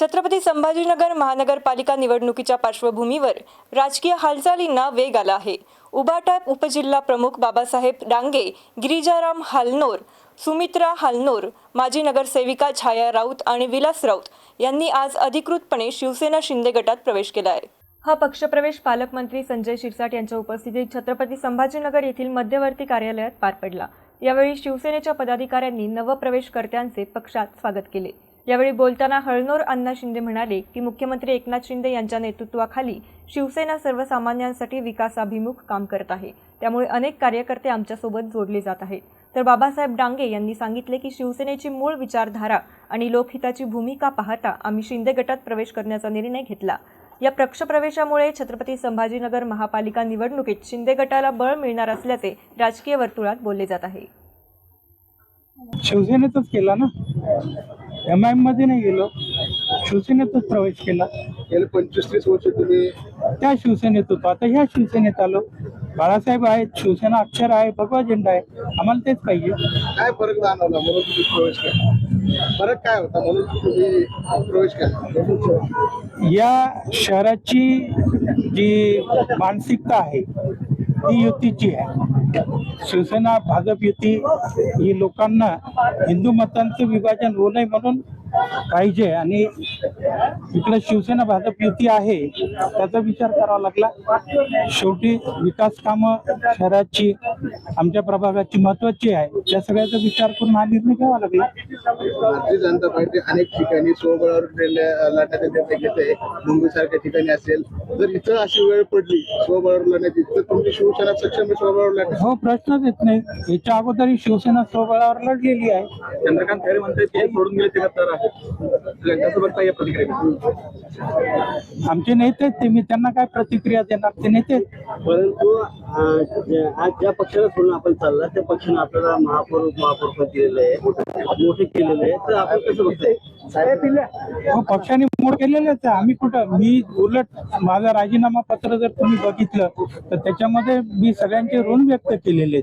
छत्रपती संभाजीनगर महानगरपालिका निवडणुकीच्या पार्श्वभूमीवर राजकीय हालचालींना वेग आला आहे. उबाटा उपजिल्हा प्रमुख बाबासाहेब डांगे गिरिजाराम हालनोर सुमित्रा हालनोर माजी नगरसेविका छाया राऊत आणि विलास राऊत यांनी आज अधिकृतपणे शिवसेना शिंदे गटात प्रवेश केला आहे. हा पक्षप्रवेश पालकमंत्री संजय शिरसाट यांच्या उपस्थितीत छत्रपती संभाजीनगर येथील मध्यवर्ती कार्यालयात पार पडला. यावेळी शिवसेनेच्या पदाधिकाऱ्यांनी नवप्रवेशकर्त्यांचे पक्षात स्वागत केले. यावेळी बोलताना हळनोर अण्णा शिंदे म्हणाले की मुख्यमंत्री एकनाथ शिंदे यांच्या नेतृत्वाखाली शिवसेना सर्वसामान्यांसाठी विकासाभिमुख काम करत आहे. त्यामुळे अनेक कार्यकर्ते आमच्यासोबत जोडले जात आहेत. तर बाबासाहेब डांगे यांनी सांगितले की शिवसेनेची मूळ विचारधारा आणि लोकहिताची भूमिका पाहता आम्ही शिंदे गटात प्रवेश करण्याचा निर्णय घेतला. या पक्षप्रवेशामुळे छत्रपती संभाजीनगर महापालिका निवडणुकीत शिंदे गटाला बळ मिळणार असल्याचे राजकीय वर्तुळात बोलले जात आहे. शिवसेनेतच केला ना? एम आयमध्ये नाही गेलो. शिवसेनेतच प्रवेश केला. गेले पंचवीस तीस वर्ष तुम्ही त्या शिवसेनेत होतो. आता ह्या शिवसेनेत आलो. बाळासाहेब आहेत शिवसेना अक्षर आहे भगवा झेंडा आहे. आम्हाला तेच पाहिजे. काय फरक जाणवला म्हणून तुम्ही प्रवेश केला? फरक काय होता म्हणून तुम्ही प्रवेश केला? या शहराची जी मानसिकता आहे ती युतीची आहे. शिवसेना भाजप युती ही लोकांना हिंदू मतांचं विभाजन होऊ नये म्हणून पाहिजे. आणि इकडे शिवसेना भाजप युती आहे त्याचा विचार करावा लागला. शेवटी विकास कामं शहराची आमच्या प्रभागाची महत्वाची आहे. त्या सगळ्याचा विचार करून हा निर्णय घ्यावा लागला. भारतीय जनता पार्टी अनेक ठिकाणी स्वबळावर लढण्याचा निर्णय घेते मुंबई सारख्या ठिकाणी असेल. जर इथं अशी वेळ पडली स्वबळावर लढण्याची तर तुमची शिवसेना सक्षम आहे स्वबळावर लढण्यास हो प्रश्नच येत नाही. याच्या अगोदरही शिवसेना स्वबळावर लढलेली आहे. चंद्रकांत खैरे म्हणतात सोडून गेले ते गद्दार आहे कसं बघता या प्रतिक्रिया? आमचे नेते ते मी त्यांना काय प्रतिक्रिया देणार? ते नेते. परंतु आज ज्या पक्षाला सोडून आपण चालला त्या पक्षाने आपल्याला महापौर महापौर पद दिलेलं आहे. मोठे केलेलं आहे. तर आपण कसं बघताय? हो पक्षाने मोड केलेलेच आहे आम्ही कुठं? मी उलट माझा राजीनामा पत्र जर तुम्ही बघितलं तर त्याच्यामध्ये मी सगळ्यांचे ऋण व्यक्त केलेले आहेत.